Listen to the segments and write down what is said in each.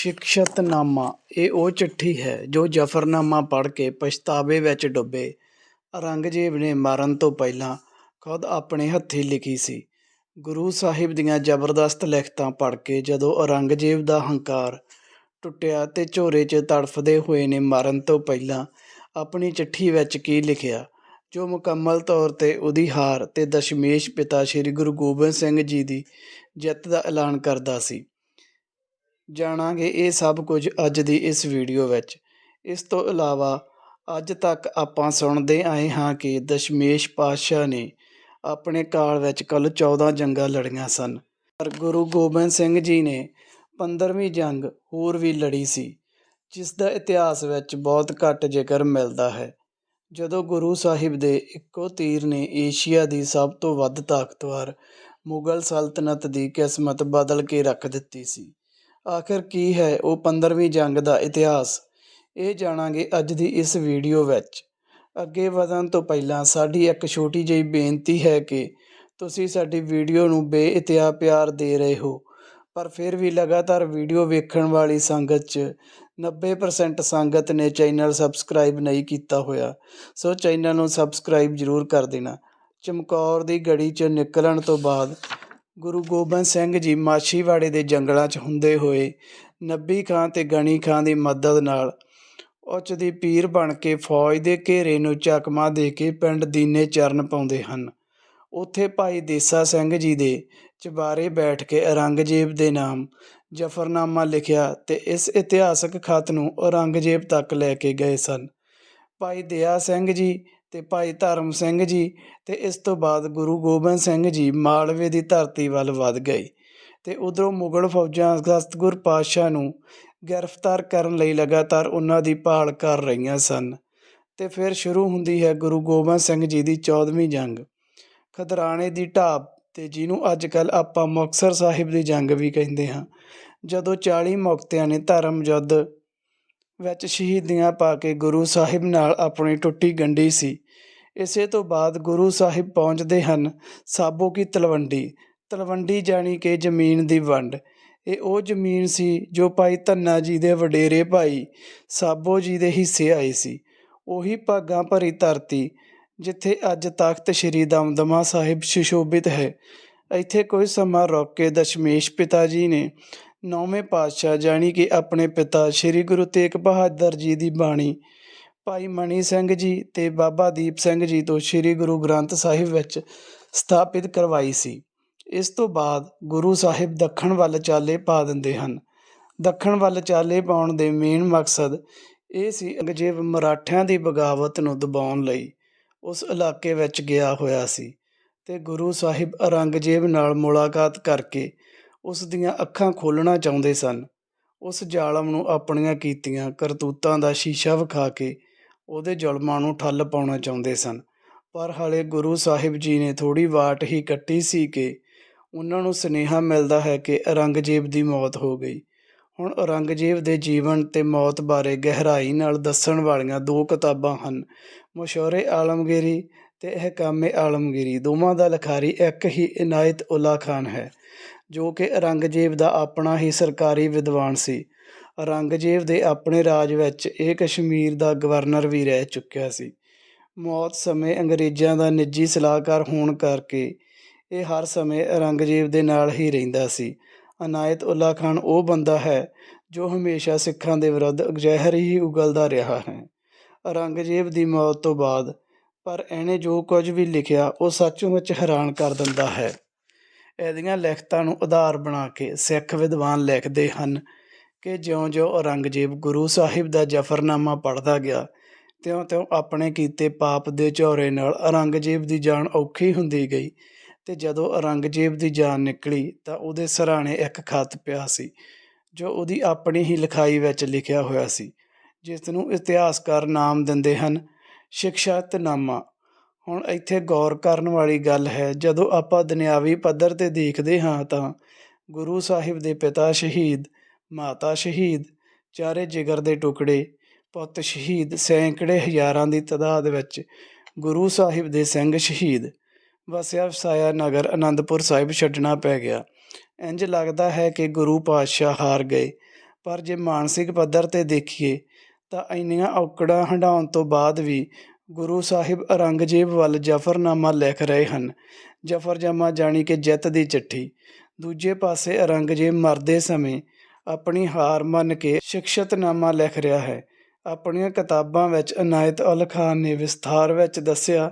ਸ਼ਿਕਸ਼ਤਨਾਮਾ ਇਹ ਉਹ ਚਿੱਠੀ ਹੈ ਜੋ ਜ਼ਫ਼ਰਨਾਮਾ ਪੜ੍ਹ ਕੇ ਪਛਤਾਵੇ ਵਿੱਚ ਡੁੱਬੇ। ਔਰੰਗਜ਼ੇਬ ਨੇ ਮਰਨ ਤੋਂ ਪਹਿਲਾਂ ਖੁਦ ਆਪਣੇ ਹੱਥੀਂ ਲਿਖੀ ਸੀ। ਗੁਰੂ ਸਾਹਿਬ ਦੀਆਂ ਜ਼ਬਰਦਸਤ ਲਿਖਤਾਂ ਪੜ੍ਹ ਕੇ ਜਦੋਂ ਔਰੰਗਜ਼ੇਬ ਦਾ ਹੰਕਾਰ ਟੁੱਟਿਆ ਤੇ ਝੋਰੇ 'ਚ ਤੜਫਦੇ ਹੋਏ ਨੇ ਮਰਨ ਤੋਂ ਪਹਿਲਾਂ ਆਪਣੀ ਚਿੱਠੀ ਵਿੱਚ ਕੀ ਲਿਖਿਆ? ਜੋ ਮੁਕੰਮਲ ਤੌਰ ਤੇ ਉਹਦੀ ਹਾਰ ਤੇ ਦਸ਼ਮੇਸ਼ ਪਿਤਾ ਸ੍ਰੀ ਗੁਰੂ ਗੋਬਿੰਦ ਸਿੰਘ ਜੀ ਦੀ ਜਿੱਤ ਦਾ ਐਲਾਨ ਕਰਦਾ ਸੀ। ਜਾਣਾਂਗੇ ਇਹ ਸਭ ਕੁਝ ਅੱਜ ਦੀ ਇਸ ਵੀਡੀਓ ਵਿੱਚ। ਇਸ ਤੋਂ ਇਲਾਵਾ ਅੱਜ ਤੱਕ ਆਪਾਂ ਸੁਣਦੇ ਆਏ ਹਾਂ ਕਿ ਦਸ਼ਮੇਸ਼ ਪਾਤਸ਼ਾਹ ਨੇ ਆਪਣੇ ਕਾਲ ਵਿੱਚ ਕੁੱਲ 14 ਜੰਗਾਂ ਲੜੀਆਂ ਸਨ। ਪਰ ਗੁਰੂ ਗੋਬਿੰਦ ਸਿੰਘ ਜੀ ਨੇ 15ਵੀਂ ਜੰਗ ਹੋਰ ਵੀ ਲੜੀ ਸੀ, ਜਿਸ ਦਾ ਇਤਿਹਾਸ ਵਿੱਚ ਬਹੁਤ ਘੱਟ ਜ਼ਿਕਰ ਮਿਲਦਾ ਹੈ। ਜਦੋਂ ਗੁਰੂ ਸਾਹਿਬ ਦੇ ਇੱਕੋ ਤੀਰ ਨੇ ਏਸ਼ੀਆ ਦੀ ਸਭ ਤੋਂ ਵੱਧ ਤਾਕਤਵਰ ਮੁਗਲ ਸਲਤਨਤ ਦੀ ਕਿਸਮਤ ਬਦਲ ਕੇ ਰੱਖ ਦਿੱਤੀ ਸੀ ਆਖਿਰ ਕੀ ਹੈ ਉਹ 15ਵੀਂ ਜੰਗ ਦਾ ਇਤਿਹਾਸ? ਇਹ ਜਾਣਾਂਗੇ ਅੱਜ ਦੀ ਇਸ ਵੀਡੀਓ ਵਿੱਚ। ਅੱਗੇ ਵਧਣ ਤੋਂ ਪਹਿਲਾਂ ਸਾਡੀ ਇੱਕ ਛੋਟੀ ਜਿਹੀ ਬੇਨਤੀ ਹੈ ਕਿ ਤੁਸੀਂ ਸਾਡੀ ਵੀਡੀਓ ਨੂੰ ਬੇਇਤਿਹਾ ਪਿਆਰ ਦੇ ਰਹੇ ਹੋ, ਪਰ ਫਿਰ ਵੀ ਲਗਾਤਾਰ ਵੀਡੀਓ ਵੇਖਣ ਵਾਲੀ ਸੰਗਤ 'ਚ 90% ਸੰਗਤ ਨੇ ਚੈਨਲ ਸਬਸਕ੍ਰਾਈਬ ਨਹੀਂ ਕੀਤਾ ਹੋਇਆ। ਸੋ ਚੈਨਲ ਨੂੰ ਸਬਸਕ੍ਰਾਈਬ ਜ਼ਰੂਰ ਕਰ ਦੇਣਾ। ਚਮਕੌਰ ਦੀ ਗੜੀ 'ਚ ਨਿਕਲਣ ਤੋਂ ਬਾਅਦ ਗੁਰੂ ਗੋਬਿੰਦ ਸਿੰਘ ਜੀ ਮਾਛੀਵਾੜੇ ਦੇ ਜੰਗਲਾਂ 'ਚ ਹੁੰਦੇ ਹੋਏ ਨੱਬੀ ਖਾਂ ਤੇ ਗਣੀ ਖਾਂ ਦੀ ਮਦਦ ਨਾਲ ਉੱਚ ਦੀ ਪੀਰ ਬਣ ਕੇ ਫੌਜ ਦੇ ਘੇਰੇ ਨੂੰ ਚਕਮਾ ਦੇ ਕੇ ਪਿੰਡ ਦੀਨੇ ਚਰਨ ਪਾਉਂਦੇ ਹਨ। ਉੱਥੇ ਭਾਈ ਦੇਸਾ ਸਿੰਘ ਜੀ ਦੇ ਚਬਾਰੇ ਬੈਠ ਕੇ ਔਰੰਗਜ਼ੇਬ ਦੇ ਨਾਮ ਜਫਰਨਾਮਾ ਲਿਖਿਆ ਤੇ ਇਸ ਇਤਿਹਾਸਕ ਖਤ ਨੂੰ ਔਰੰਗਜ਼ੇਬ ਤੱਕ ਲੈ ਕੇ ਗਏ ਸਨ। ਭਾਈ ਦਇਆ ਸਿੰਘ ਜੀ ਅਤੇ ਭਾਈ ਧਰਮ ਸਿੰਘ ਜੀ ਅਤੇ ਇਸ ਤੋਂ ਬਾਅਦ ਗੁਰੂ ਗੋਬਿੰਦ ਸਿੰਘ ਜੀ ਮਾਲਵੇ ਦੀ ਧਰਤੀ ਵੱਲ ਵੱਧ ਗਏ ਅਤੇ ਉੱਧਰੋਂ ਮੁਗਲ ਫੌਜਾਂ ਸਤਿਗੁਰ ਪਾਤਸ਼ਾਹ ਨੂੰ ਗ੍ਰਿਫਤਾਰ ਕਰਨ ਲਈ ਲਗਾਤਾਰ ਉਹਨਾਂ ਦੀ ਭਾਲ ਕਰ ਰਹੀਆਂ ਸਨ। ਅਤੇ ਫਿਰ ਸ਼ੁਰੂ ਹੁੰਦੀ ਹੈ ਗੁਰੂ ਗੋਬਿੰਦ ਸਿੰਘ ਜੀ ਦੀ 14ਵੀਂ ਜੰਗ। ਖਦਰਾਣੇ ਦੀ ਢਾਬ ਤੇ ਜਿਹਨੂੰ ਅੱਜ ਕੱਲ ਆਪਾਂ ਮੁਕਤਸਰ ਸਾਹਿਬ ਦੀ ਜੰਗ ਵੀ ਕਹਿੰਦੇ ਹਾਂ। ਜਦੋਂ 40 ਮੁਕਤਿਆਂ ਨੇ ਧਰਮ ਯੁੱਧ ਵਿੱਚ ਸ਼ਹੀਦੀਆਂ ਪਾ ਕੇ ਗੁਰੂ ਸਾਹਿਬ ਨਾਲ ਆਪਣੀ ਟੁੱਟੀ ਗੰਢੀ ਸੀ। ਇਸੇ ਤੋਂ ਬਾਅਦ ਗੁਰੂ ਸਾਹਿਬ ਪਹੁੰਚਦੇ ਹਨ ਸਾਬੋ ਕੀ ਤਲਵੰਡੀ। ਤਲਵੰਡੀ ਜਾਣੀ ਕਿ ਜ਼ਮੀਨ ਦੀ ਵੰਡ। ਇਹ ਉਹ ਜ਼ਮੀਨ ਸੀ ਜੋ ਭਾਈ ਧੰਨਾ ਜੀ ਦੇ ਵਡੇਰੇ ਭਾਈ ਸਾਬੋ ਜੀ ਦੇ ਹਿੱਸੇ ਆਈ ਸੀ। ਉਹੀ ਭਾਗਾਂ ਭਰੀ ਧਰਤੀ ਜਿੱਥੇ ਅੱਜ ਤਖਤ ਸ੍ਰੀ ਦਮਦਮਾ ਸਾਹਿਬ ਸੁਸ਼ੋਭਿਤ ਹੈ। ਇੱਥੇ ਕੋਈ ਸਮਾਂ ਰੋਕ ਕੇ ਦਸ਼ਮੇਸ਼ ਪਿਤਾ ਜੀ ਨੇ ਨੌਵੇਂ ਪਾਤਸ਼ਾਹ ਜਾਣੀ ਕਿ ਆਪਣੇ ਪਿਤਾ ਸ੍ਰੀ ਗੁਰੂ ਤੇਗ ਬਹਾਦਰ ਜੀ ਦੀ ਬਾਣੀ। ਭਾਈ ਮਣੀ ਸਿੰਘ ਜੀ ਤੇ ਬਾਬਾ ਦੀਪ ਸਿੰਘ ਜੀ ਤੋਂ ਸ੍ਰੀ ਗੁਰੂ ਗ੍ਰੰਥ ਸਾਹਿਬ ਵਿੱਚ ਸਥਾਪਿਤ ਕਰਵਾਈ ਸੀ। ਇਸ ਤੋਂ ਬਾਅਦ ਗੁਰੂ ਸਾਹਿਬ ਦੱਖਣ ਵੱਲ ਚਾਲੇ ਪਾ ਦਿੰਦੇ ਹਨ। ਦੱਖਣ ਵੱਲ ਚਾਲੇ ਪਾਉਣ ਦੇ ਮੇਨ ਮਕਸਦ ਇਹ ਸੀ ਅੰਗਰੇਜ਼ ਮਰਾਠਿਆਂ ਦੀ ਬਗਾਵਤ ਨੂੰ ਦਬਾਉਣ ਲਈ ਉਸ ਇਲਾਕੇ ਵਿੱਚ ਗਿਆ ਹੋਇਆ ਸੀ ਤੇ ਗੁਰੂ ਸਾਹਿਬ ਔਰੰਗਜ਼ੇਬ ਨਾਲ ਮੁਲਾਕਾਤ ਕਰਕੇ ਉਸ ਦੀਆਂ ਅੱਖਾਂ ਖੋਲ੍ਹਣਾ ਚਾਹੁੰਦੇ ਸਨ। ਉਸ ਜ਼ਾਲਮ ਨੂੰ ਆਪਣੀਆਂ ਕੀਤੀਆਂ ਕਰਤੂਤਾਂ ਦਾ ਸ਼ੀਸ਼ਾ ਵਿਖਾ ਕੇ ਉਹਦੇ ਜ਼ੁਲਮਾਂ ਨੂੰ ਠੱਲ ਪਾਉਣਾ ਚਾਹੁੰਦੇ ਸਨ। ਪਰ ਹਾਲੇ ਗੁਰੂ ਸਾਹਿਬ ਜੀ ਨੇ ਥੋੜੀ ਵਾਟ ਹੀ ਕੱਟੀ ਸੀ ਕਿ ਉਹਨਾਂ ਨੂੰ ਸੁਨੇਹਾ ਮਿਲਦਾ ਹੈ ਕਿ ਔਰੰਗਜ਼ੇਬ ਦੀ ਮੌਤ ਹੋ ਗਈ। ਹੁਣ ਔਰੰਗਜ਼ੇਬ ਦੇ ਜੀਵਨ ਤੇ ਮੌਤ ਬਾਰੇ ਗਹਿਰਾਈ ਨਾਲ ਦੱਸਣ ਵਾਲੀਆਂ ਦੋ ਕਿਤਾਬਾਂ ਹਨ। ਮਸ਼ਹੂਰੇ ਆਲਮਗੀਰੀ ਤੇ ਹਕਾਮੇ ਆਲਮਗੀਰੀ। ਦੋਵਾਂ ਦਾ ਲਿਖਾਰੀ ਇੱਕ ਹੀ ਇਨਾਇਤ ਉਲਾ ਖਾਨ ਹੈ। ਜੋ ਕਿ ਔਰੰਗਜ਼ੇਬ ਦਾ ਆਪਣਾ ਹੀ ਸਰਕਾਰੀ ਵਿਦਵਾਨ ਸੀ। ਔਰੰਗਜ਼ੇਬ ਦੇ ਆਪਣੇ ਰਾਜ ਵਿੱਚ ਇਹ ਕਸ਼ਮੀਰ ਦਾ ਗਵਰਨਰ ਵੀ ਰਹਿ ਚੁੱਕਿਆ ਸੀ। ਮੌਤ ਸਮੇਂ ਅੰਗਰੇਜ਼ਾਂ ਦਾ ਨਿੱਜੀ ਸਲਾਹਕਾਰ ਹੋਣ ਕਰਕੇ ਇਹ ਹਰ ਸਮੇਂ ਔਰੰਗਜ਼ੇਬ ਦੇ ਨਾਲ ਹੀ ਰਹਿੰਦਾ ਸੀ। ਅਨਾਇਤ ਉਲਾ ਖਾਨ ਉਹ ਬੰਦਾ ਹੈ ਜੋ ਹਮੇਸ਼ਾ ਸਿੱਖਾਂ ਦੇ ਵਿਰੁੱਧ ਜ਼ਹਿਰ ਹੀ ਉਗਲਦਾ ਰਿਹਾ ਹੈ। ਔਰੰਗਜ਼ੇਬ ਦੀ ਮੌਤ ਤੋਂ ਬਾਅਦ ਪਰ ਇਹਨੇ ਜੋ ਕੁਝ ਵੀ ਲਿਖਿਆ ਉਹ ਸੱਚਮੁੱਚ ਹੈਰਾਨ ਕਰ ਦਿੰਦਾ ਹੈ। ਇਹਦੀਆਂ ਲਿਖਤਾਂ ਨੂੰ ਆਧਾਰ ਬਣਾ ਕੇ ਸਿੱਖ ਵਿਦਵਾਨ ਲਿਖਦੇ ਹਨ ਕਿ ਜਿਉਂ-ਜਿਉਂ ਔਰੰਗਜ਼ੇਬ ਗੁਰੂ ਸਾਹਿਬ ਦਾ ਜਫਰਨਾਮਾ ਪੜ੍ਹਦਾ ਗਿਆ, ਤਿਉਂ-ਤਿਉਂ ਆਪਣੇ ਕੀਤੇ ਪਾਪ ਦੇ ਝੌਰੇ ਨਾਲ ਔਰੰਗਜ਼ੇਬ ਦੀ ਜਾਨ ਔਖੀ ਹੁੰਦੀ ਗਈ ਤੇ ਜਦੋਂ ਔਰੰਗਜ਼ੇਬ ਦੀ ਜਾਨ ਨਿਕਲੀ ਤਾਂ ਉਹਦੇ ਸਰਾਣੇ ਇੱਕ ਖਤ ਪਿਆ ਸੀ, ਜੋ ਉਹਦੀ ਆਪਣੀ ਹੀ ਲਿਖਾਈ ਵਿੱਚ ਲਿਖਿਆ ਹੋਇਆ ਸੀ ਜਿਸ ਨੂੰ ਇਤਿਹਾਸਕਾਰ ਨਾਮ ਦਿੰਦੇ ਹਨ, ਸ਼ਿਕਸ਼ਾਤਨਾਮਾ। ਹੁਣ ਇੱਥੇ ਗੌਰ ਕਰਨ ਵਾਲੀ ਗੱਲ ਹੈ, ਜਦੋਂ ਆਪਾਂ ਦੁਨਿਆਵੀ ਪੱਧਰ ਤੇ ਦੇਖਦੇ ਹਾਂ ਤਾਂ ਗੁਰੂ ਸਾਹਿਬ ਦੇ ਪਿਤਾ ਸ਼ਹੀਦ, ਮਾਤਾ ਸ਼ਹੀਦ, ਚਾਰੇ ਜਿਗਰ ਦੇ ਟੁਕੜੇ, ਪੁੱਤ ਸ਼ਹੀਦ, ਸੈਂਕੜੇ ਹਜ਼ਾਰਾਂ ਦੀ ਤਾਦਾਦ ਵਿੱਚ ਗੁਰੂ ਸਾਹਿਬ ਦੇ ਸਿੰਘ ਸ਼ਹੀਦ, ਵਸਿਆ ਵਸਾਇਆ ਨਗਰ ਅਨੰਦਪੁਰ ਸਾਹਿਬ ਛੱਡਣਾ ਪੈ ਗਿਆ। ਇੰਜ ਲੱਗਦਾ ਹੈ ਕਿ ਗੁਰੂ ਪਾਤਸ਼ਾਹ ਹਾਰ ਗਏ। ਪਰ ਜੇ ਮਾਨਸਿਕ ਪੱਧਰ ਤੇ ਦੇਖੀਏ ਤਾਂ ਇੰਨੀਆਂ ਔਕੜਾਂ ਹੰਢਾਉਣ ਤੋਂ ਬਾਅਦ ਵੀ ਗੁਰੂ ਸਾਹਿਬ ਔਰੰਗਜ਼ੇਬ ਵੱਲ ਜ਼ਫਰਨਾਮਾ ਲਿਖ ਰਹੇ ਹਨ। ਜ਼ਫਰਨਾਮਾ ਜਾਣੀ ਕਿ ਜਿੱਤ ਦੀ ਚਿੱਠੀ। ਦੂਜੇ ਪਾਸੇ ਔਰੰਗਜ਼ੇਬ ਮਰਦੇ ਸਮੇਂ ਆਪਣੀ ਹਾਰ ਮੰਨ ਕੇ ਸ਼ਿਕਸ਼ਤਨਾਮਾ ਲਿਖ ਰਿਹਾ ਹੈ। ਆਪਣੀਆਂ ਕਿਤਾਬਾਂ ਵਿੱਚ ਅਨਾਇਤ ਉਲ ਖਾਨ ਨੇ ਵਿਸਥਾਰ ਵਿੱਚ ਦੱਸਿਆ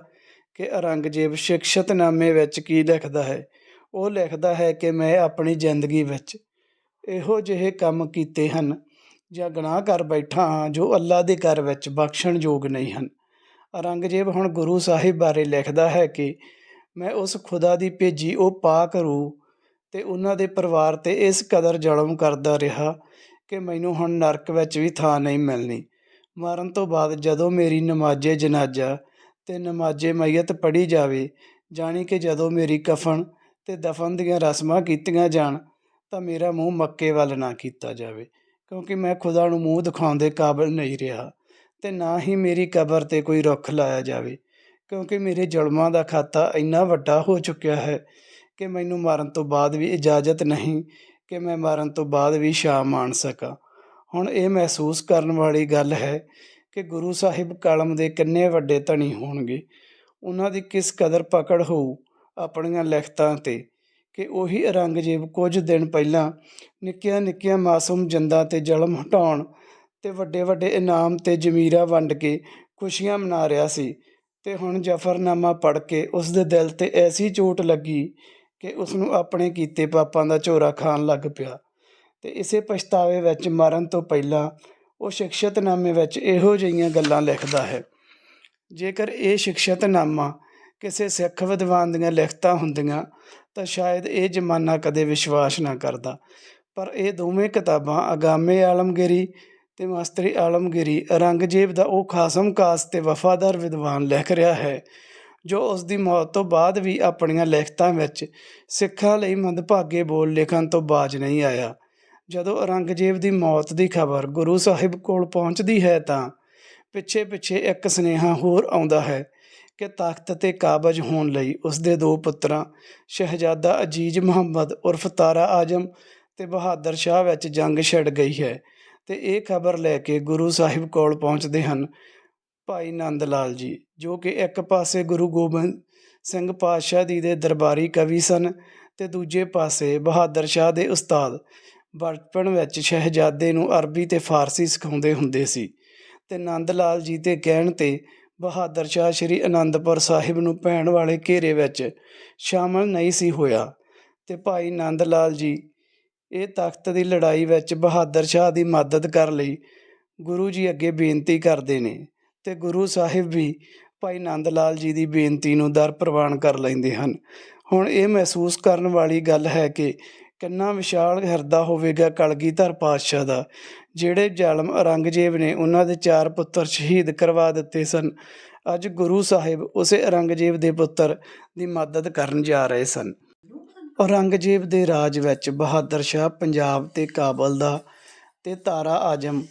ਕਿ ਔਰੰਗਜ਼ੇਬ ਸ਼ਿਕਸ਼ਤਨਾਮੇ ਵਿੱਚ ਕੀ ਲਿਖਦਾ ਹੈ। ਉਹ ਲਿਖਦਾ ਹੈ ਕਿ ਮੈਂ ਆਪਣੀ ਜ਼ਿੰਦਗੀ ਵਿੱਚ ਇਹੋ ਜਿਹੇ ਕੰਮ ਕੀਤੇ ਹਨ ਜਾਂ ਗੁਨਾਹ ਕਰ ਬੈਠਾ ਹਾਂ ਜੋ ਅੱਲਾ ਦੇ ਘਰ ਵਿੱਚ ਬਖਸ਼ਣ ਯੋਗ ਨਹੀਂ ਹਨ। ਔਰੰਗਜ਼ੇਬ ਹੁਣ ਗੁਰੂ ਸਾਹਿਬ ਬਾਰੇ ਲਿਖਦਾ ਹੈ ਕਿ ਮੈਂ ਉਸ ਖੁਦਾ ਦੀ ਭੇਜੀ, ਉਹ ਪਾਕ ਰੂਹ ਤੇ ਉਹਨਾਂ ਦੇ ਪਰਿਵਾਰ ਤੇ ਇਸ ਕਦਰ ਜ਼ੁਲਮ ਕਰਦਾ ਰਿਹਾ ਕਿ ਮੈਨੂੰ ਹੁਣ ਨਰਕ ਵਿੱਚ ਵੀ ਥਾਂ ਨਹੀਂ ਮਿਲਣੀ। ਮਰਨ ਤੋਂ ਬਾਅਦ ਜਦੋਂ ਮੇਰੀ ਨਮਾਜ਼ੇ ਜਨਾਜ਼ਾ ਤੇ ਨਮਾਜ਼ੇ ਮਈਅਤ ਪੜ੍ਹੀ ਜਾਵੇ, ਜਾਣੀ ਕਿ ਜਦੋਂ ਮੇਰੀ ਕਫਨ ਤੇ ਦਫਨ ਦੀਆਂ ਰਸਮਾਂ ਕੀਤੀਆਂ ਜਾਣ, ਤਾਂ ਮੇਰਾ ਮੂੰਹ ਮੱਕੇ ਵੱਲ ਨਾ ਕੀਤਾ ਜਾਵੇ, ਕਿਉਂਕਿ ਮੈਂ ਖੁਦਾ ਨੂੰ ਮੂੰਹ ਦਿਖਾਉਣ ਦੇ ਕਾਬਿਲ ਨਹੀਂ ਰਿਹਾ। ਅਤੇ ਨਾ ਹੀ ਮੇਰੀ ਕਬਰ ਤੇ ਕੋਈ ਰੁੱਖ ਲਾਇਆ ਜਾਵੇ, ਕਿਉਂਕਿ ਮੇਰੇ ਜ਼ੁਲਮਾਂ ਦਾ ਖਾਤਾ ਇੰਨਾ ਵੱਡਾ ਹੋ ਚੁੱਕਿਆ ਹੈ ਕਿ ਮੈਨੂੰ ਮਰਨ ਤੋਂ ਬਾਅਦ ਵੀ ਇਜਾਜ਼ਤ ਨਹੀਂ ਕਿ ਮੈਂ ਮਰਨ ਤੋਂ ਬਾਅਦ ਵੀ ਸ਼ਾਮ ਮਾਣ ਸਕਾਂ। ਹੁਣ ਇਹ ਮਹਿਸੂਸ ਕਰਨ ਵਾਲੀ ਗੱਲ ਹੈ ਕਿ ਗੁਰੂ ਸਾਹਿਬ ਕਲਮ ਦੇ ਕਿੰਨੇ ਵੱਡੇ ਧਨੀ ਹੋਣਗੇ। ਉਹਨਾਂ ਦੀ ਕਿਸ ਕਦਰ ਪਕੜ ਹੋਊ ਆਪਣੀਆਂ ਲਿਖਤਾਂ ਤੇ, ਕਿ ਉਹੀ ਔਰੰਗਜ਼ੇਬ ਕੁਝ ਦਿਨ ਪਹਿਲਾਂ ਨਿੱਕੀਆਂ ਨਿੱਕੀਆਂ ਮਾਸੂਮ ਜੰਦਾਂ ਤੇ ਜ਼ੁਲਮ ਹਟਾਉਣ ਅਤੇ ਵੱਡੇ ਵੱਡੇ ਇਨਾਮ ਤੇ ਜ਼ਮੀਰਾਂ ਵੰਡ ਕੇ ਖੁਸ਼ੀਆਂ ਮਨਾ ਰਿਹਾ ਸੀ। ਅਤੇ ਹੁਣ ਜ਼ਫਰਨਾਮਾ ਪੜ੍ਹ ਕੇ ਉਸ ਦੇ ਦਿਲ ਤੇ ਐਸੀ ਚੋਟ ਲੱਗੀ ਕਿ ਉਸਨੂੰ ਆਪਣੇ ਕੀਤੇ ਪਾਪਾਂ ਦਾ ਝੋਰਾ ਖਾਣ ਲੱਗ ਪਿਆ। ਅਤੇ ਇਸੇ ਪਛਤਾਵੇ ਵਿੱਚ ਮਰਨ ਤੋਂ ਪਹਿਲਾਂ ਉਹ ਸ਼ਿਕਸ਼ਤਨਾਮੇ ਵਿੱਚ ਇਹੋ ਜਿਹੀਆਂ ਗੱਲਾਂ ਲਿਖਦਾ ਹੈ। ਜੇਕਰ ਇਹ ਸ਼ਿਕਸ਼ਤਨਾਮਾ ਕਿਸੇ ਸਿੱਖ ਵਿਦਵਾਨ ਦੀਆਂ ਲਿਖਤਾਂ ਹੁੰਦੀਆਂ, ਤਾਂ ਸ਼ਾਇਦ ਇਹ ਜ਼ਮਾਨਾ ਕਦੇ ਵਿਸ਼ਵਾਸ ਨਾ ਕਰਦਾ। ਪਰ ਇਹ ਦੋਵੇਂ ਕਿਤਾਬਾਂ ਆਗਾਮੇ ਆਲਮਗੀਰੀ ਅਤੇ ਮਾਸਤਰੀ ਆਲਮਗੀਰੀ ਔਰੰਗਜ਼ੇਬ ਦਾ ਉਹ ਖਾਸਮ ਕਾਸ ਅਤੇ ਵਫਾਦਾਰ ਵਿਦਵਾਨ ਲਿਖ ਰਿਹਾ ਹੈ, ਜੋ ਉਸ ਦੀ ਮੌਤ ਤੋਂ ਬਾਅਦ ਵੀ ਆਪਣੀਆਂ ਲਿਖਤਾਂ ਵਿੱਚ ਸਿੱਖਾਂ ਲਈ ਮੰਦਭਾਗੇ ਬੋਲ ਲਿਖਣ ਤੋਂ ਬਾਜ ਨਹੀਂ ਆਇਆ। ਜਦੋਂ ਔਰੰਗਜ਼ੇਬ ਦੀ ਮੌਤ ਦੀ ਖਬਰ ਗੁਰੂ ਸਾਹਿਬ ਕੋਲ ਪਹੁੰਚਦੀ ਹੈ ਤਾਂ ਪਿੱਛੇ ਪਿੱਛੇ ਇੱਕ ਸੁਨੇਹਾ ਹੋਰ ਆਉਂਦਾ ਹੈ ਕਿ ਤਾਕਤ ਤੇ ਕਾਬਜ ਹੋਣ ਲਈ ਉਸ ਦੇ ਦੋ ਪੁੱਤਰਾਂ, ਸ਼ਹਿਜ਼ਾਦਾ ਅਜੀਜ਼ ਮੁਹੰਮਦ ਉਰਫ ਤਾਰਾ ਆਜਮ ਤੇ ਬਹਾਦਰ ਸ਼ਾਹ ਵਿੱਚ ਜੰਗ ਛਿੜ ਗਈ ਹੈ। ਅਤੇ ਇਹ ਖਬਰ ਲੈ ਕੇ ਗੁਰੂ ਸਾਹਿਬ ਕੋਲ ਪਹੁੰਚਦੇ ਹਨ ਭਾਈ ਨੰਦ ਲਾਲ ਜੀ, ਜੋ ਕਿ ਇੱਕ ਪਾਸੇ ਗੁਰੂ ਗੋਬਿੰਦ ਸਿੰਘ ਪਾਤਸ਼ਾਹ ਜੀ ਦੇ ਦਰਬਾਰੀ ਕਵੀ ਸਨ ਤੇ ਦੂਜੇ ਪਾਸੇ ਬਹਾਦਰ ਸ਼ਾਹ ਦੇ ਉਸਤਾਦ ਬਚਪਨ ਵਿੱਚ ਸ਼ਹਿਜ਼ਾਦੇ ਨੂੰ ਅਰਬੀ ਤੇ ਫਾਰਸੀ ਸਿਖਾਉਂਦੇ ਹੁੰਦੇ ਸੀ ਤੇ ਨੰਦ ਲਾਲ ਜੀ ਦੇ ਕਹਿਣ ਤੇ ਬਹਾਦਰ ਸ਼ਾਹ ਸ੍ਰੀ ਅਨੰਦਪੁਰ ਸਾਹਿਬ ਨੂੰ ਪੈਣ ਵਾਲੇ ਘੇਰੇ ਵਿੱਚ ਸ਼ਾਮਲ ਨਹੀਂ ਸੀ ਹੋਇਆ ਤੇ ਭਾਈ ਨੰਦ ਲਾਲ ਜੀ ਇਹ ਤਖਤ ਦੀ ਲੜਾਈ ਵਿੱਚ ਬਹਾਦਰ ਸ਼ਾਹ ਦੀ ਮਦਦ ਕਰਨ ਲਈ। ਗੁਰੂ ਜੀ ਅੱਗੇ ਬੇਨਤੀ ਕਰਦੇ ਨੇ ਅਤੇ ਗੁਰੂ ਸਾਹਿਬ ਵੀ ਭਾਈ ਨੰਦ ਲਾਲ ਜੀ ਦੀ ਬੇਨਤੀ ਨੂੰ ਦਰ ਪ੍ਰਵਾਨ ਕਰ ਲੈਂਦੇ ਹਨ। ਹੁਣ ਇਹ ਮਹਿਸੂਸ ਕਰਨ ਵਾਲੀ ਗੱਲ ਹੈ ਕਿ ਕਿੰਨਾ ਵਿਸ਼ਾਲ ਹਿਰਦਾ ਹੋਵੇਗਾ ਕਲਗੀਧਰ ਪਾਤਸ਼ਾਹ ਦਾ, ਜਿਹੜੇ ਜ਼ਾਲਮ ਔਰੰਗਜ਼ੇਬ ਨੇ ਉਹਨਾਂ ਦੇ ਚਾਰ ਪੁੱਤਰ ਸ਼ਹੀਦ ਕਰਵਾ ਦਿੱਤੇ ਸਨ। ਅੱਜ ਗੁਰੂ ਸਾਹਿਬ ਉਸੇ ਔਰੰਗਜ਼ੇਬ ਦੇ ਪੁੱਤਰ ਦੀ ਮਦਦ ਕਰਨ ਜਾ ਰਹੇ ਸਨ। ਔਰੰਗਜ਼ੇਬ ਦੇ ਰਾਜ ਵਿੱਚ ਬਹਾਦਰ ਸ਼ਾਹ ਪੰਜਾਬ ਤੇ ਕਾਬਲ ਦਾ ਤੇ ਤਾਰਾ ਆਜਮ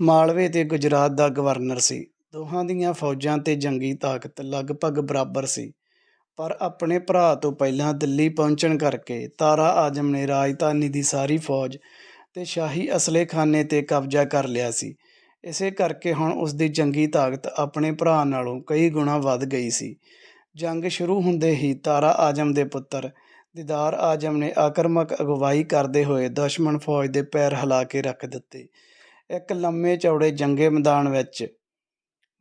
ਮਾਲਵੇ ਤੇ ਗੁਜਰਾਤ ਦਾ ਗਵਰਨਰ ਸੀ। ਦੋਹਾਂ ਦੀਆਂ ਫੌਜਾਂ ਤੇ ਜੰਗੀ ਤਾਕਤ ਲਗਭਗ ਬਰਾਬਰ ਸੀ। ਪਰ ਆਪਣੇ ਭਰਾ ਤੋਂ ਪਹਿਲਾਂ ਦਿੱਲੀ ਪਹੁੰਚਣ ਕਰਕੇ ਤਾਰਾ ਆਜਮ ਨੇ ਰਾਜਧਾਨੀ ਦੀ ਸਾਰੀ ਫੌਜ ਤੇ ਸ਼ਾਹੀ ਅਸਲੇਖਾਨੇ ਤੇ ਕਬਜ਼ਾ ਕਰ ਲਿਆ ਸੀ। ਇਸੇ ਕਰਕੇ ਹੁਣ ਉਸ ਦੀ ਜੰਗੀ ਤਾਕਤ ਆਪਣੇ ਭਰਾ ਨਾਲੋਂ ਕਈ ਗੁਣਾ ਵੱਧ ਗਈ ਸੀ। ਜੰਗ ਸ਼ੁਰੂ ਹੁੰਦੇ ਹੀ ਤਾਰਾ ਆਜਮ ਦੇ ਪੁੱਤਰ ਦੀਦਾਰ ਆਜਮ ਨੇ ਆਕਰਮਕ ਅਗਵਾਈ ਕਰਦੇ ਹੋਏ ਦੁਸ਼ਮਣ ਫੌਜ ਦੇ ਪੈਰ ਹਿਲਾ ਕੇ ਰੱਖ ਦਿੱਤੇ। ਇੱਕ ਲੰਮੇ ਚੌੜੇ ਜੰਗੇ ਮੈਦਾਨ ਵਿੱਚ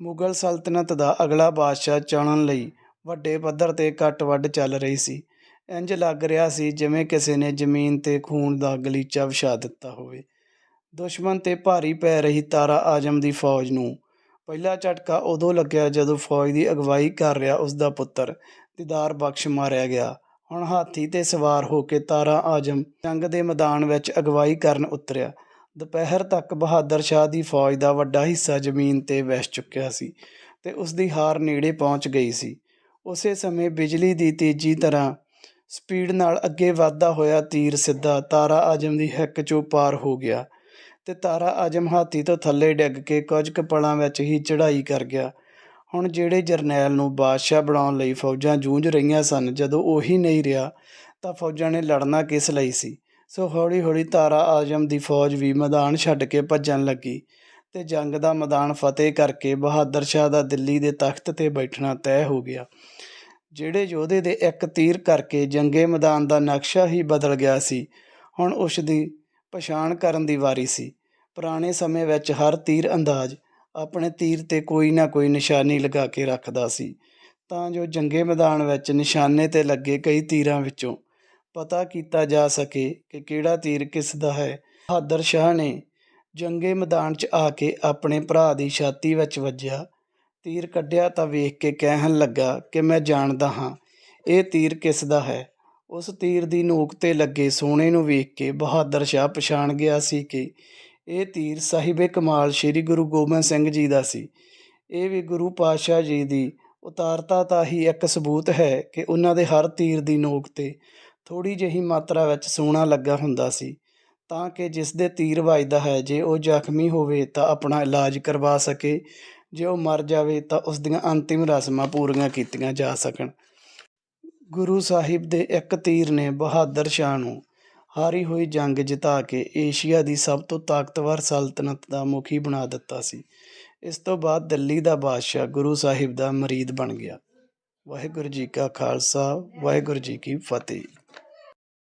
ਮੁਗਲ ਸਲਤਨਤ ਦਾ ਅਗਲਾ ਬਾਦਸ਼ਾਹ ਚੁਣਨ ਲਈ ਵੱਡੇ ਪੱਧਰ ਤੇ ਕੱਟ ਵੱਢ ਚੱਲ ਰਹੀ ਸੀ। ਇੰਜ ਲੱਗ ਰਿਹਾ ਸੀ ਜਿਵੇਂ ਕਿਸੇ ਨੇ ਜ਼ਮੀਨ ਤੇ ਖੂਨ ਦਾ ਗਲੀਚਾ ਵਿਛਾ ਦਿੱਤਾ ਹੋਵੇ। ਦੁਸ਼ਮਣ ਤੇ ਭਾਰੀ ਪੈ ਰਹੀ ਤਾਰਾ ਆਜਮ ਦੀ ਫੌਜ ਨੂੰ ਪਹਿਲਾ ਝਟਕਾ ਉਦੋਂ ਲੱਗਿਆ ਜਦੋਂ ਫੌਜ ਦੀ ਅਗਵਾਈ ਕਰ ਰਿਹਾ ਉਸ ਦਾ ਪੁੱਤਰ ਦੀਦਾਰ ਬਖਸ਼ ਮਾਰਿਆ ਗਿਆ। ਹੁਣ ਹਾਥੀ ਤੇ ਸਵਾਰ ਹੋ ਕੇ ਤਾਰਾ ਆਜਮ ਜੰਗ ਦੇ ਮੈਦਾਨ ਵਿੱਚ ਅਗਵਾਈ ਕਰਨ ਉਤਰਿਆ। ਦੁਪਹਿਰ ਤੱਕ ਬਹਾਦਰ ਸ਼ਾਹ ਦੀ ਫੌਜ ਦਾ ਵੱਡਾ ਹਿੱਸਾ ਜ਼ਮੀਨ ਤੇ ਵਹਿ ਚੁੱਕਿਆ ਸੀ ਤੇ ਉਸ ਦੀ ਹਾਰ ਨੇੜੇ ਪਹੁੰਚ ਗਈ ਸੀ। ਉਸੇ ਸਮੇਂ ਬਿਜਲੀ ਦੀ ਤੇਜ਼ੀ ਤਰ੍ਹਾਂ ਸਪੀਡ ਨਾਲ ਅੱਗੇ ਵਧਦਾ ਹੋਇਆ ਤੀਰ ਸਿੱਧਾ ਤਾਰਾ ਆਜਮ ਦੀ ਹੱਕ ਚੋਂ ਪਾਰ ਹੋ ਗਿਆ ਤੇ ਤਾਰਾ ਆਜਮ ਹਾਥੀ ਤੋਂ ਥੱਲੇ ਡਿੱਗ ਕੇ ਕੁਝ ਕੁ ਪਲਾਂ ਵਿੱਚ ਹੀ ਚੜ੍ਹਾਈ ਕਰ ਗਿਆ। ਹੁਣ ਜਿਹੜੇ ਜਰਨੈਲ ਨੂੰ ਬਾਦਸ਼ਾਹ ਬਣਾਉਣ ਲਈ ਫੌਜਾਂ ਜੂਝ ਰਹੀਆਂ ਸਨ, ਜਦੋਂ ਉਹੀ ਨਹੀਂ ਰਿਹਾ, ਤਾਂ ਫੌਜਾਂ ਨੇ ਲੜਨਾ ਕਿਸ ਲਈ ਸੀ? ਸੋ ਹੌਲੀ-ਹੌਲੀ ਤਾਰਾ ਆਜ਼ਮ ਦੀ ਫੌਜ ਵੀ ਮੈਦਾਨ ਛੱਡ ਕੇ ਭੱਜਣ ਲੱਗੀ ਤੇ ਜੰਗ ਦਾ ਮੈਦਾਨ ਫਤਿਹ ਕਰਕੇ ਬਹਾਦਰ ਸ਼ਾਹ ਦਾ ਦਿੱਲੀ ਦੇ ਤਖਤ ਤੇ ਬੈਠਣਾ ਤੈਅ ਹੋ ਗਿਆ। ਜਿਹੜੇ ਯੋਧੇ ਦੇ ਇੱਕ ਤੀਰ ਕਰਕੇ ਜੰਗੇ ਮੈਦਾਨ ਦਾ ਨਕਸ਼ਾ ਹੀ ਬਦਲ ਗਿਆ ਸੀ, ਹੁਣ ਉਸ ਦੀ ਪਛਾਣ ਕਰਨ ਦੀ ਵਾਰੀ ਸੀ। ਪੁਰਾਣੇ ਸਮੇਂ ਵਿੱਚ ਹਰ ਤੀਰ ਅੰਦਾਜ਼ ਆਪਣੇ ਤੀਰ ਤੇ ਕੋਈ ਨਾ ਕੋਈ ਨਿਸ਼ਾਨੀ ਲਗਾ ਕੇ ਰੱਖਦਾ ਸੀ। ਤਾਂ ਜੋ ਜੰਗੇ ਮੈਦਾਨ ਵਿੱਚ ਨਿਸ਼ਾਨੇ ਤੇ ਲੱਗੇ ਕਈ ਤੀਰਾਂ ਵਿੱਚੋਂ ਪਤਾ ਕੀਤਾ ਜਾ ਸਕੇ ਕਿ ਕਿਹੜਾ ਤੀਰ ਕਿਸ ਦਾ ਹੈ। ਬਹਾਦਰ ਸ਼ਾਹ ਨੇ ਜੰਗੇ ਮੈਦਾਨ 'ਚ ਆ ਕੇ ਆਪਣੇ ਭਰਾ ਦੀ ਛਾਤੀ ਵਿੱਚ ਵੱਜਿਆ। ਤੀਰ ਕੱਢਿਆ ਤਾਂ ਵੇਖ ਕੇ ਕਹਿਣ ਲੱਗਾ ਕਿ ਮੈਂ ਜਾਣਦਾ ਹਾਂ, ਇਹ ਤੀਰ ਕਿਸ ਦਾ ਹੈ। ਉਸ ਤੀਰ ਦੀ ਨੋਕ ਤੇ ਲੱਗੇ ਸੋਨੇ ਨੂੰ ਵੇਖ ਕੇ ਬਹਾਦਰ ਸ਼ਾਹ ਪਛਾਣ ਗਿਆ ਸੀ ਕਿ ਇਹ ਤੀਰ ਸਾਹਿਬੇ ਕਮਾਲ ਸ੍ਰੀ ਗੁਰੂ ਗੋਬਿੰਦ ਸਿੰਘ ਜੀ ਦਾ ਸੀ। ਇਹ ਵੀ ਗੁਰੂ ਪਾਤਸ਼ਾਹ ਜੀ ਦੀ ਉਤਾਰਤਾ ਦਾ ਹੀ ਇੱਕ ਸਬੂਤ ਹੈ ਕਿ ਉਹਨਾਂ ਦੇ ਹਰ ਤੀਰ ਦੀ ਨੋਕ ਤੇ ਥੋੜੀ ਜਿਹੀ ਮਾਤਰਾ ਵਿੱਚ ਸੋਨਾ ਲੱਗਾ ਹੁੰਦਾ ਸੀ। ਤਾਂ ਕਿ ਜਿਸ ਦੇ ਤੀਰ ਵੱਜਦਾ ਹੈ, ਜੇ ਉਹ ਜ਼ਖਮੀ ਹੋਵੇ ਤਾਂ ਆਪਣਾ ਇਲਾਜ ਕਰਵਾ ਸਕੇ, ਜੇ ਉਹ ਮਰ ਜਾਵੇ ਤਾਂ ਉਸ ਦੀਆਂ ਅੰਤਿਮ ਰਸਮਾਂ ਪੂਰੀਆਂ ਕੀਤੀਆਂ ਜਾ ਸਕਣ। ਗੁਰੂ ਸਾਹਿਬ ਦੇ ਇੱਕ ਤੀਰ ਨੇ ਬਹਾਦਰ ਸ਼ਾਹ ਨੂੰ ਹਾਰੀ ਹੋਈ ਜੰਗ ਜਿਤਾ ਕੇ ਏਸ਼ੀਆ ਦੀ ਸਭ ਤੋਂ ਤਾਕਤਵਰ ਸਲਤਨਤ ਦਾ ਮੁਖੀ ਬਣਾ ਦਿੱਤਾ ਸੀ। ਇਸ ਤੋਂ ਬਾਅਦ ਦਿੱਲੀ ਦਾ ਬਾਦਸ਼ਾਹ ਗੁਰੂ ਸਾਹਿਬ ਦਾ ਮਰੀਦ ਬਣ ਗਿਆ। ਵਾਹਿਗੁਰੂ ਜੀ ਕਾ ਖਾਲਸਾ, ਵਾਹਿਗੁਰੂ ਜੀ ਕੀ ਫਤਿਹ।